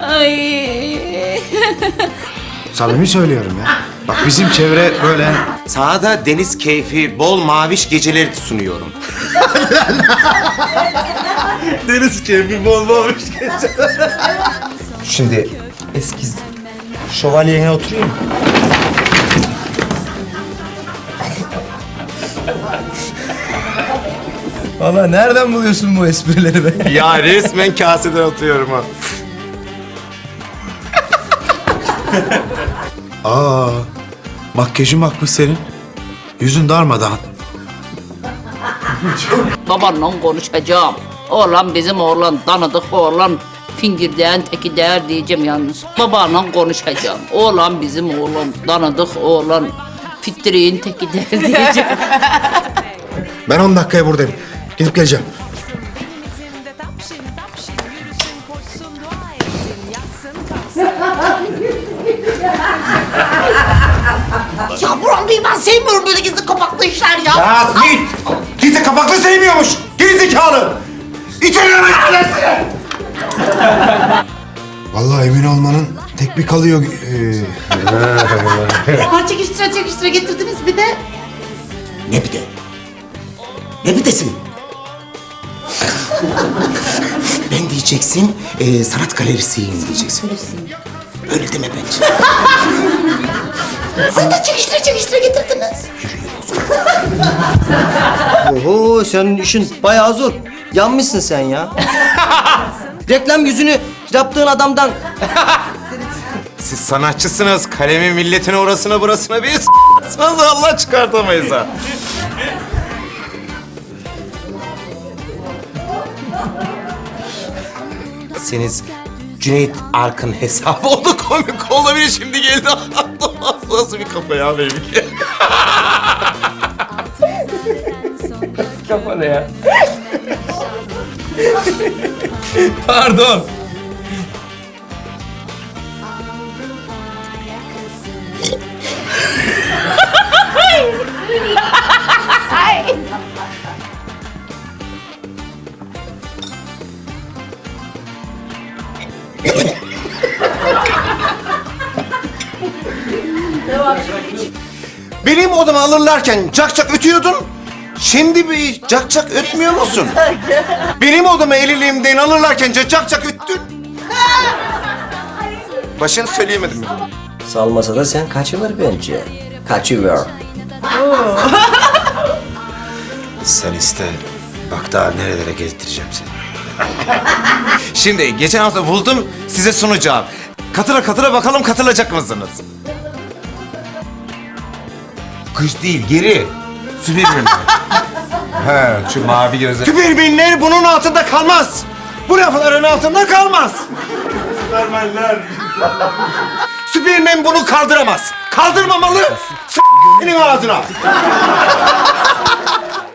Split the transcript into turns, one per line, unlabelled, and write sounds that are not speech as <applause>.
Ay.
Samimi söylüyorum ya. Bak bizim çevre böyle...
Sana da deniz keyfi, bol maviş geceleri sunuyorum. <laughs> deniz keyfi, bol maviş geceleri.
Şimdi eski şövalyene oturayım. Valla nereden buluyorsun bu esprileri be?
ya resmen kaseden atıyorum ha. <laughs>
Aa, makyajın bakmış senin. Yüzün darmadan.
Babanla konuşacağım. Oğlan bizim oğlan, tanıdık oğlan. Fingirdeğin teki değer diyeceğim yalnız. Babanla konuşacağım. Oğlan bizim oğlan, tanıdık oğlan. Fittriğin teki değer diyeceğim.
Ben 10 dakikaya buradayım. Gidip geleceğim.
Sevmiyorum böyle gizli kapaklı işler ya.
Ya git! Gizli kapaklı sevmiyormuş! Gerizekalı! İçeri hemen
Vallahi emin olmanın tek bir kalıyor. Ee,
Ha, çekiştire çekiştire getirdiniz bir de.
Ne bir de? Ne bir desin? ben diyeceksin, e, sanat galerisiyim diyeceksin. Öyle deme bence.
Siz de çekiştire çekiştire getirdiniz.
Oho senin işin bayağı zor. Yanmışsın sen ya. <laughs> Reklam yüzünü yaptığın adamdan
Siz sanatçısınız. Kalemi milletin orasına burasına bir s**sınız Allah çıkartamayız ha. Seniz Cüneyt Arkın hesabı oldu komik olabilir şimdi geldi. Nasıl bir kafa ya benimki? <laughs>
kafa ne ya? Pardon.
Benim odama alırlarken cak cak ötüyordun. Şimdi bir cak cak ötmüyor musun? Benim odama eliliğimden alırlarken cak cak öttün. Başını söyleyemedim.
Salmasa da sen kaçılır bence. Kaçıver. <laughs>
sen iste. Bak daha nerelere getireceğim seni. <laughs>
Şimdi geçen hafta buldum size sunacağım. Katıla katıla bakalım katılacak mısınız? Kış değil geri. Süpürmen. <laughs> He şu mavi gözler. Süpürmenler bunun altında kalmaz. Bu lafların altında kalmaz. Süpermenler. Süpermen bunu kaldıramaz. Kaldırmamalı. S***nin ağzına.